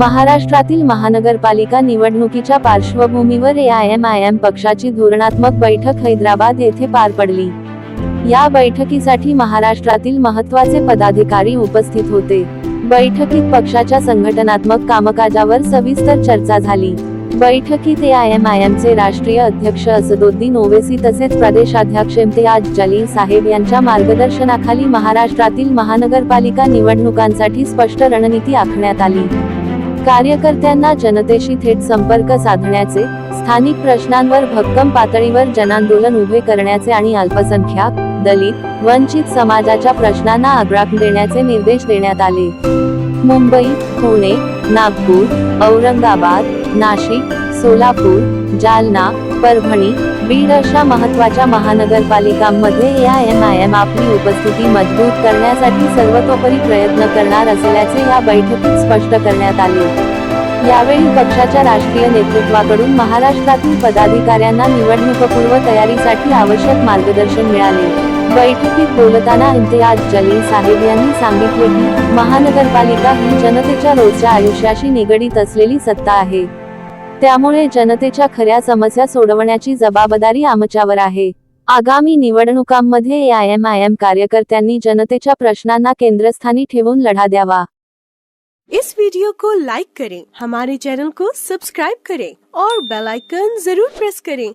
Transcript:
महाराष्ट्रातील महानगरपालिका निवडणुकीच्या पार्श्वभूमीवर ए आय एम पक्षाची धोरणात्मक बैठक हैदराबाद येथे पार पडली. या बैठकीसाठी महाराष्ट्रातील महत्त्वाचे पदाधिकारी उपस्थित होते. बैठकीत पक्षाच्या संघटनात्मक कामकाजावर सविस्तर चर्चा झाली. बैठकीत ए आय एम राष्ट्रीय अध्यक्ष असदुद्दीन ओवेसी तसेच प्रदेशाध्यक्ष इम्तियाज जलील साहेब यांच्या मार्गदर्शनाखाली महाराष्ट्रातील महानगरपालिका निवडणुकांसाठी स्पष्ट रणनीती आखण्यात आली. कार्यकर्त्यांना जनतेशी थेट संपर्क साधण्याचे स्थानिक प्रश्नांवर भक्कम पातळीवर जनांदोलन उभे करण्याचे आणि अल्पसंख्याक दलित वंचित समाजाच्या प्रश्नांना आग्राक देण्याचे निर्देश देण्यात आले. मुंबई पुणे नागपूर औरंगाबाद नाशिक सोलापूर जालना परभणी बीड अशा महत्त्वाच्या महानगरपालिकांमध्ये A I M I M आपली उपस्थिती मजबूत करण्यासाठी सर्वतोपरी प्रयत्न करणार असल्याचे या बैठकीत स्पष्ट करण्यात आले. यावेळी पक्षाच्या राष्ट्रीय नेतृत्वाकडून महाराष्ट्रातील पदाधिकाऱ्यांना निवडणूकपूर्व तयारीसाठी आवश्यक मार्गदर्शन मिळाले. बैठकीत बोलताना इम्तियाज जलील साहेब यांनी सांगितले की महानगरपालिका ही जनतेच्या रोजच्या आयुष्याशी निगडीत असलेली सत्ता आहे. त्यामुळे जनतेच्या खऱ्या समस्या सोडवण्याची जबाबदारी आमच्यावर आहे. आगामी निवडणुकांमध्ये A I M I M कार्यकर्त्यांनी जनतेच्या प्रश्नांना केंद्रस्थानी ठेवून लढा द्यावा. इस वीडियो को लाइक करें हमारे चैनल को सब्सक्राइब करें और बेल आइकन जरूर प्रेस करें।